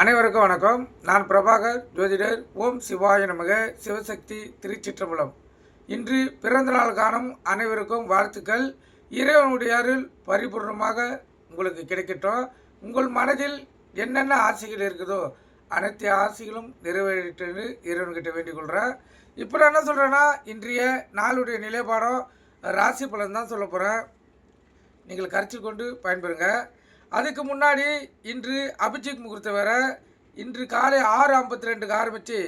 அனைவருக்கும் வணக்கம். நான் பிரபாகர் ஜோதிடர். ஓம் சிவாய நமக. சிவசக்தி திருச்சிற்றம்பலம். இன்று பிறந்த நாள் காணும் அனைவருக்கும் வாழ்த்துக்கள். இறைவனுடைய அருள் பரிபூர்ணமாக உங்களுக்கு கிடைக்கட்டும். உங்கள் மனதில் என்னென்ன ஆசைகள் இருக்குதோ அனைத்து ஆசைகளும் நிறைவேறிட்டு இறைவன்கிட்ட வேண்டிக் கொள்கிறேன் இப்போ நான் என்ன சொல்கிறேன்னா இன்றைய நாளுடைய நிலைப்பாடம் ராசி பலன் தான் சொல்ல போகிறேன் நீங்கள் கருத்தில் கொண்டு பயன்பெறுங்க. அதுக்கு முன்னாடி இன்று அபிஜித் முகூர்த்தம் வேற. இன்று காலை ஆறு ஐம்பத்தி ரெண்டுக்கு ஆரம்பித்து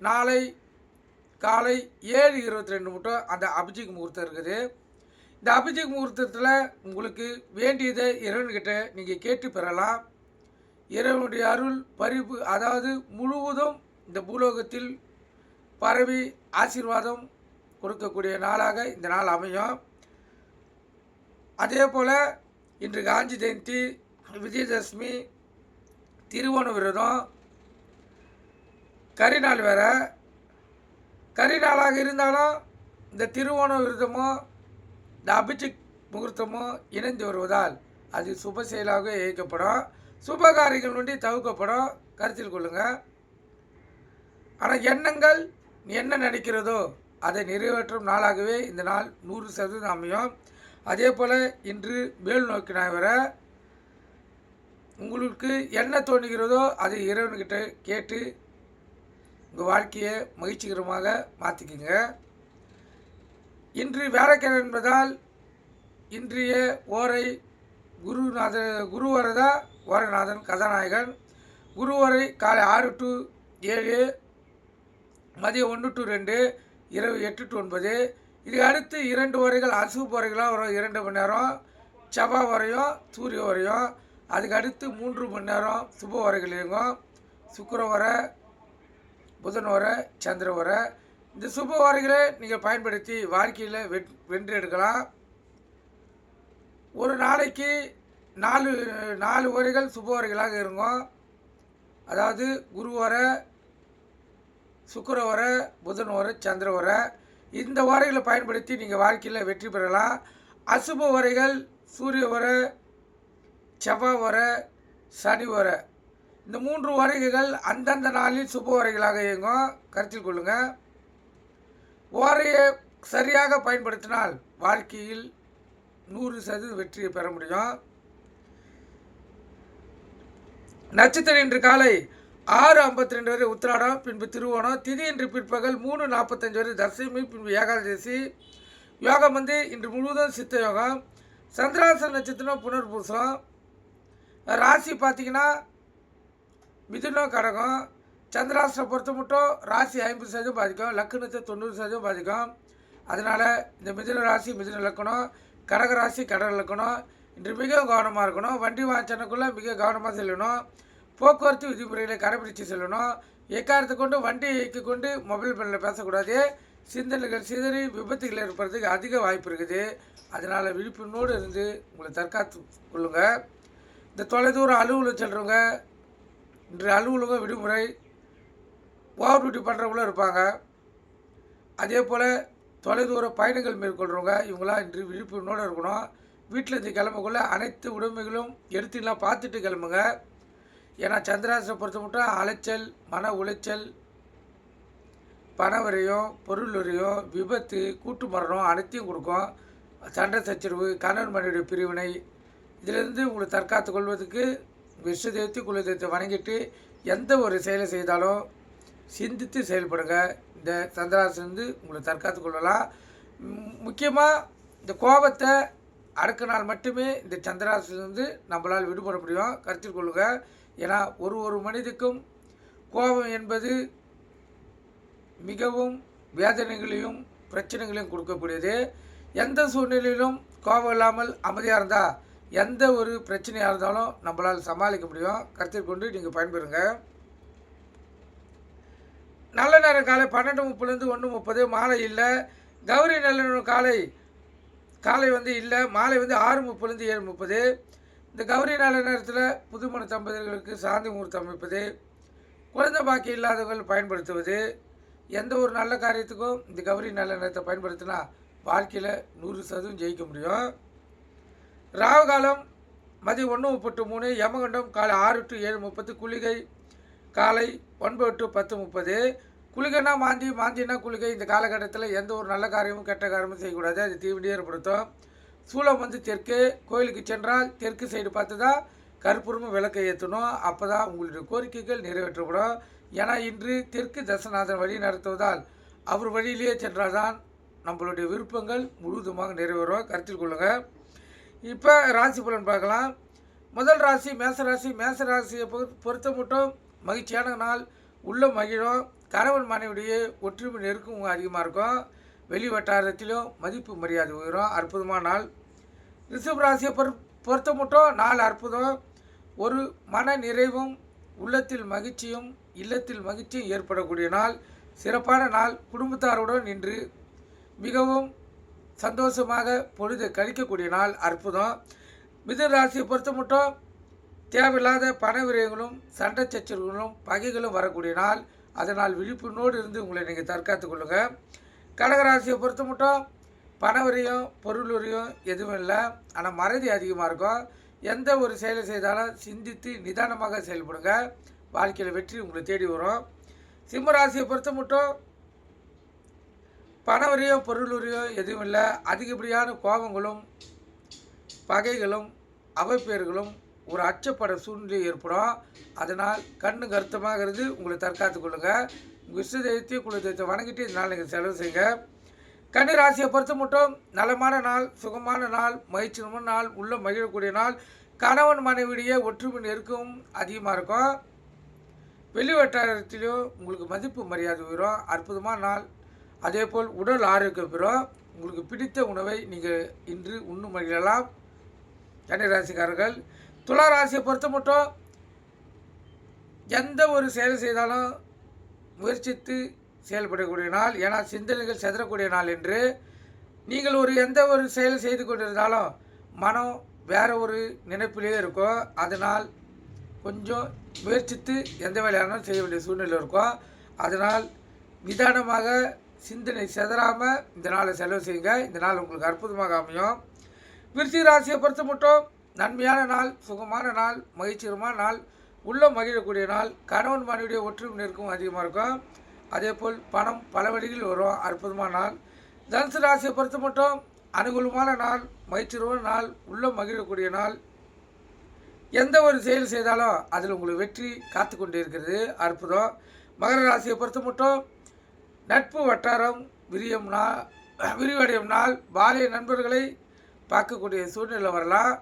நாளை காலை ஏழு இருபத்தி ரெண்டு மட்டும் அந்த அபிஜித் முகூர்த்தம் இருக்குது. இந்த அபிஜித் முகூர்த்தத்தில் உங்களுக்கு வேண்டியதை இறைவன்கிட்ட நீங்கள் கேட்டு பெறலாம். இறைவனுடைய அருள் பறிப்பு அதாவது முழுவதும் இந்த பூலோகத்தில் பரவி ஆசீர்வாதம் கொடுக்கக்கூடிய நாளாக இந்த நாள் அமையும். அதே போல் இன்று காந்தி ஜெயந்தி விஜயதசமி திருவோண விரதம் கரிநாள் வேறு. கரிநாளாக இருந்தாலும் இந்த திருவோண விரதமோ இந்த அபிஷேக் முகூர்த்தமோ இணைந்து வருவதால் அது சுப செயலாக இயக்கப்படும். சுப நொண்டி தவிர்க்கப்படும். கருத்தில் கொள்ளுங்கள் ஆனால் எண்ணங்கள் என்ன நினைக்கிறதோ அதை நிறைவேற்றும் நாளாகவே இந்த நாள் நூறு சதவீதம் அமையும். அதே போல் இன்று மேல் நோக்கினாய் வர உங்களுக்கு என்ன தோணுகிறதோ அதை இறைவன்கிட்ட கேட்டு உங்கள் வாழ்க்கையை மகிழ்ச்சிகரமாக மாற்றிக்குங்க இன்று வேலைக்கிழமை என்பதால் இன்றைய ஓரை குருநாத குருவரதா ஓரநாதன் கதாநாயகன். குருவரை காலை ஆறு டு ஏழு மதியம் ஒன்று டு ரெண்டு இரவு எட்டு டு ஒன்பது. இதுக்கு அடுத்து இரண்டு வரைகள் அசுப்பு வரைகளாக வரும். இரண்டு மணி நேரம் செவ்வாய் வரையும் சூரிய வரையும் அதுக்கு அடுத்து மூன்று மணி நேரம் சுப வரைகள் இருக்கும் சுக்கிர புதன் வர சந்திர வர. இந்த சுப வரைகளை நீங்கள் பயன்படுத்தி வாழ்க்கையில் வெட் வென்று எடுக்கலாம் ஒரு நாளைக்கு நாலு நாலு வரைகள் சுப வரைகளாக இருக்கும் அதாவது குரு வர சுக்கிர வர புதன் வர சந்திர வர. இந்த வரைகளை பயன்படுத்தி நீங்கள் வாழ்க்கையில் வெற்றி பெறலாம். அசுப வரைகள் சூரிய வரை செவ்வாய் வரை சனி வரை. இந்த மூன்று வரைகள் அந்தந்த நாளில் சுப வரைகளாக இயங்கும். கருத்தில் கொள்ளுங்கள் ஓரையை சரியாக பயன்படுத்தினால் வாழ்க்கையில் நூறு சதவீத வெற்றியை பெற முடியும். நட்சத்திரம் இன்று காலை ஆறு ஐம்பத்தி ரெண்டு வரை உத்திராடம் பின்பு திருவோணம் திதி இன்று பிற்பகல் மூணு நாற்பத்தஞ்சு வரை தசமி பின்பு ஏகாதசி. யோகம் வந்து இன்று முழுவதும் சித்த யோகம். சந்திராசன நட்சத்திரம் புனர்பூசம். ராசி பார்த்தீங்கன்னா மிதுனம் கடகம் சந்திராசனை பொறுத்த மட்டும் ராசி ஐம்பது சதவீதம் பாதிக்கும் லக்கணத்தை தொண்ணூறு சதவீதம் பாதிக்கும். அதனால் இந்த மிதுன ராசி மிதுன லக்கணம் கடக ராசி கடக லக்கணம் இன்று மிக கவனமாக இருக்கணும். வண்டி வாசனைக்குள்ளே மிக கவனமாக செல்லணும். போக்குவரத்து விதிமுறைகளை கடைபிடித்து செல்லணும். எக்காரத்தை கொண்டு? வண்டி கொண்டு மொபைல் ஃபோனில் பேசக்கூடாது. சிந்தனைகள் சிதறி விபத்துகள் ஏற்படுறதுக்கு அதிக வாய்ப்பு இருக்குது. அதனால் விழிப்புணோடு இருந்து உங்களை தற்காத்து கொள்ளுங்கள் இந்த தொலைதூர அலுவலகம் செல்கிறவங்க இன்று அலுவலகம் விடுமுறை ஓவர் டியூட்டி பண்ணுறவங்களும் இருப்பாங்க. அதே போல் தொலைதூர பயணங்கள் மேற்கொள்கிறவங்க இவங்களாம் இன்று விழிப்புணர்வோடு இருக்கணும். வீட்டில் இருந்து கிளம்பக்குள்ள அனைத்து உடைமைகளும் எடுத்துலாம் பார்த்துட்டு கிளம்புங்க. ஏன்னா சந்திராசனை பொறுத்த மட்டும் அலைச்சல் மன உளைச்சல் பணவரையும் பொருள் வரையும் விபத்து கூட்டு மரணம் அனைத்தையும் கொடுக்கும். சண்டை சச்சரவு கணவன் மனைவியுடைய பிரிவினை இதிலிருந்து உங்களை தற்காத்து கொள்வதற்கு விஷ்ணு குலதெய்வத்தை குல தெய்வத்தை வணங்கிட்டு எந்த ஒரு செயலை செய்தாலும் சிந்தித்து செயல்படுங்க. இந்த சந்திராசிலிருந்து உங்களை தற்காத்து கொள்ளலாம். முக்கியமாக இந்த கோபத்தை அடக்கினால் மட்டுமே இந்த சந்திராசிலிருந்து நம்மளால் விடுபட முடியும். கருத்தில் கொள்ளுங்க. ஏன்னா ஒரு ஒரு மனிதக்கும் கோபம் என்பது மிகவும் வேதனைகளையும் பிரச்சனைகளையும் கொடுக்கக்கூடியது. எந்த சூழ்நிலையிலும் கோபம் இல்லாமல் அமைதியாக இருந்தால் எந்த ஒரு பிரச்சனையாக இருந்தாலும் நம்மளால் சமாளிக்க முடியும். கருத்தில் கொண்டு நீங்கள் பயன்பெறுங்க. நல்ல நேரம் காலை பன்னெண்டு முப்பதுலேருந்து ஒன்று முப்பது. மாலை இல்லை. கௌரி நல்ல காலை. காலை வந்து இல்லை. மாலை வந்து ஆறு முப்பதுலேருந்து ஏழு முப்பது. இந்த கௌரி நல்ல நேரத்தில் புதுமண தம்பதிகளுக்கு சாந்தி முகூர்த்தம் அமைப்பது குழந்தை பாக்கி இல்லாதவர்கள் பயன்படுத்துவது எந்த ஒரு நல்ல காரியத்துக்கும் இந்த கௌரி நல்ல நேரத்தை பயன்படுத்தினா வாழ்க்கையில் நூறு சதவீதம் ஜெயிக்க முடியும். ராகு காலம் மதியம் ஒன்று முப்பத்து மூணு யமகண்டம் காலை ஆறு டு ஏழு முப்பது குளிகை காலை ஒன்பது டு பத்து முப்பது. குளிகைனா மாந்தி மாந்தினா குளிகை. இந்த காலகட்டத்தில் எந்த ஒரு நல்ல காரியமும் கெட்ட காரியமும் செய்யக்கூடாது. அது தீவிரம் ஏற்படுத்தும். சூளம் வந்து தெற்கு. கோயிலுக்கு சென்றால் தெற்கு சைடு பார்த்து தான் கற்பூரமும் விளக்கை ஏற்றணும் அப்போ தான் உங்களுடைய கோரிக்கைகள் நிறைவேற்றப்படும். ஏன்னா இன்று தெற்கு தசநாதன் வழி நடத்துவதால் அவர் வழியிலேயே சென்றால்தான் நம்மளுடைய விருப்பங்கள் முழுவதுமாக நிறைவேறும். கருத்தில் கொள்ளுங்கள் இப்போ ராசி பலன் பார்க்கலாம். முதல் ராசி மேச ராசி மேச ராசியை பொறு- பொறுத்த மட்டும் மகிழ்ச்சியான நாள். உள்ள மகிழும். கணவன் மனைவிடைய ஒற்றுமை நெருக்கம் அதிகமாக இருக்கும். வெளி வட்டாரத்திலும் மதிப்பு மரியாதை உயரும். அற்புதமான நாள். ரிஷப் ராசியை பொறு பொறுத்த மட்டும் நாள் அற்புதம். ஒரு மன நிறைவும் உள்ளத்தில் மகிழ்ச்சியும் இல்லத்தில் மகிழ்ச்சியும் ஏற்படக்கூடிய நாள். சிறப்பான நாள். குடும்பத்தாருடன் நின்று மிகவும் சந்தோஷமாக பொழுதை கழிக்கக்கூடிய நாள் அற்புதம். மிதுன ராசியை பொறுத்த மட்டும் தேவையில்லாத பண விரயங்களும் சண்டை சச்சரவுகளும் பகைகளும் வரக்கூடிய நாள். அதனால் விழிப்புணோடு இருந்து உங்களை நீங்கள் தற்காத்து கொள்ளுங்கள் கடகராசியை பொறுத்த மட்டும் பண பொருளுரையும் பொருள் எதுவும் இல்லை. ஆனால் மறதி அதிகமாக இருக்கும். எந்த ஒரு செயலை செய்தாலும் சிந்தித்து நிதானமாக செயல்படுங்க. வாழ்க்கையில் வெற்றி உங்களை தேடி வரும். சிம்ம ராசியை பொறுத்த மட்டும் பண பொருளுரையோ பொருள் எதுவும் இல்லை அதிகப்படியான கோபங்களும் பகைகளும் அவப்பேர்களும் ஒரு அச்சப்பட சூழ்நிலை ஏற்படும். அதனால் கண்ணு கருத்தமாக இருந்து உங்களை தற்காத்துக் கொள்ளுங்கள் உங்கள் இஷ்ட தெய்வத்தையும் குல தெய்வத்தை வணங்கிட்டு இதனால் நீங்கள் செலவு செய்யுங்க. கன்னி ராசியை பொறுத்த மட்டும் நலமான நாள் சுகமான நாள் மகிழ்ச்சியான நாள் உள்ள மகிழக்கூடிய நாள் கணவன் மனைவியிடையே ஒற்றுமை நெருக்கம் அதிகமாக இருக்கும். வெளிவட்டாரத்திலையும் உங்களுக்கு மதிப்பு மரியாதை உயரும். அற்புதமான நாள். அதேபோல் உடல் ஆரோக்கியம் பெறும் உங்களுக்கு பிடித்த உணவை நீங்கள் இன்று உண்ணும் மகிழலாம் கன்னிராசிக்காரர்கள் துலா ராசியை பொறுத்த மட்டும் எந்த ஒரு செயல் செய்தாலும் முயற்சித்து செயல்படக்கூடிய நாள். ஏன்னா சிந்தனைகள் செதறக்கூடிய நாள் என்று நீங்கள் ஒரு எந்த ஒரு செயல் செய்து கொண்டிருந்தாலும் மனம் வேறு ஒரு நினைப்பிலே இருக்கும் அதனால் கொஞ்சம் முயற்சித்து எந்த வேலையானாலும் செய்ய வேண்டிய சூழ்நிலை இருக்கும். அதனால் நிதானமாக சிந்தனை செதறாமல் இந்த நாளை செலவு செய்யுங்க. இந்த நாள் உங்களுக்கு அற்புதமாக அமையும். விருச்சிக ராசியை பொறுத்த மட்டும் நன்மையான நாள் சுகமான நாள் மகிழ்ச்சிகரமான நாள் உள்ள மகிழக்கூடிய நாள் கணவன் மனைவியுடைய ஒற்றுமை நெருக்கம் அதிகமாக இருக்கும். அதே போல் பணம் பல வழிகளில் வரும். அற்புதமான நாள். தனுசு ராசியை பொறுத்த மட்டும் அனுகூலமான நாள் மகிழ்ச்சிகரமான நாள் உள்ள மகிழக்கூடிய நாள். எந்த ஒரு செயல் செய்தாலும் அதில் உங்களுக்கு வெற்றி காத்து கொண்டு இருக்கிறது. அற்புதம். மகர ராசியை பொறுத்த மட்டும் நட்பு வட்டாரம் விரியும் நாள் விரிவடையும் நாள் பாலிய நண்பர்களை பார்க்கக்கூடிய சூழ்நிலை வரலாம்.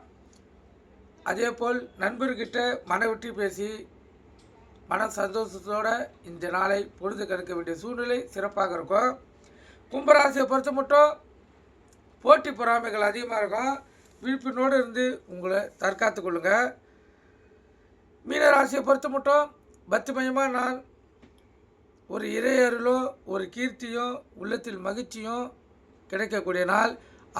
அதேபோல் நண்பர்கிட்ட மன விட்டு பேசி மன சந்தோஷத்தோடு இந்த நாளை பொழுது கணக்க வேண்டிய சூழ்நிலை சிறப்பாக இருக்கும். கும்பராசியை பொறுத்த மட்டும் போட்டி பொறாமைகள் அதிகமாக இருக்கும். விழிப்புணோடு இருந்து உங்களை தற்காத்து கொள்ளுங்கள் மீனராசியை பொறுத்த மட்டும் பக்திமயமான நான் ஒரு இறையருளோ ஒரு கீர்த்தியோ உள்ளத்தில் மகிழ்ச்சியும் கிடைக்கக்கூடிய நாள்.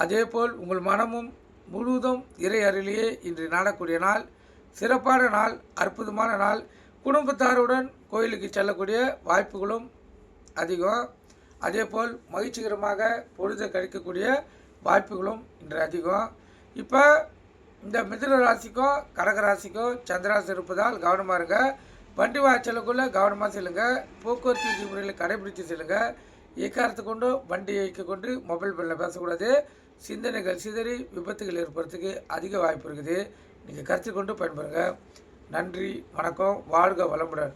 அதேபோல் உங்கள் மனமும் முழுவதும் இறை அருளியே இன்று நாடக்கூடிய நாள். சிறப்பான நாள் அற்புதமான நாள். குடும்பத்தாருடன் கோயிலுக்கு செல்லக்கூடிய வாய்ப்புகளும் அதிகம். அதேபோல் மகிழ்ச்சிகரமாக பொழுது கழிக்கக்கூடிய வாய்ப்புகளும் இன்று அதிகம். இப்போ இந்த மிதுன ராசிக்கும் கடக ராசிக்கும் சந்திராசி இருப்பதால் கவனமாக இருங்க. வண்டி வாய்ச்சலுக்குள்ளே கவனமாக செல்லுங்க. போக்குவரத்து விதிமுறைகளை கடைபிடித்து செல்லுங்க. இயக்காரத்து கொண்டு வண்டி இயக்க கொண்டு மொபைல் ஃபோனில் பேசக்கூடாது. சிந்தனைகள் சிதறி விபத்துகள் ஏற்படுறதுக்கு அதிக வாய்ப்பு இருக்குது. நீங்கள் கருத்து கொண்டு பயன்பெறுங்க. நன்றி வணக்கம். வாழ்க வளமுடன்.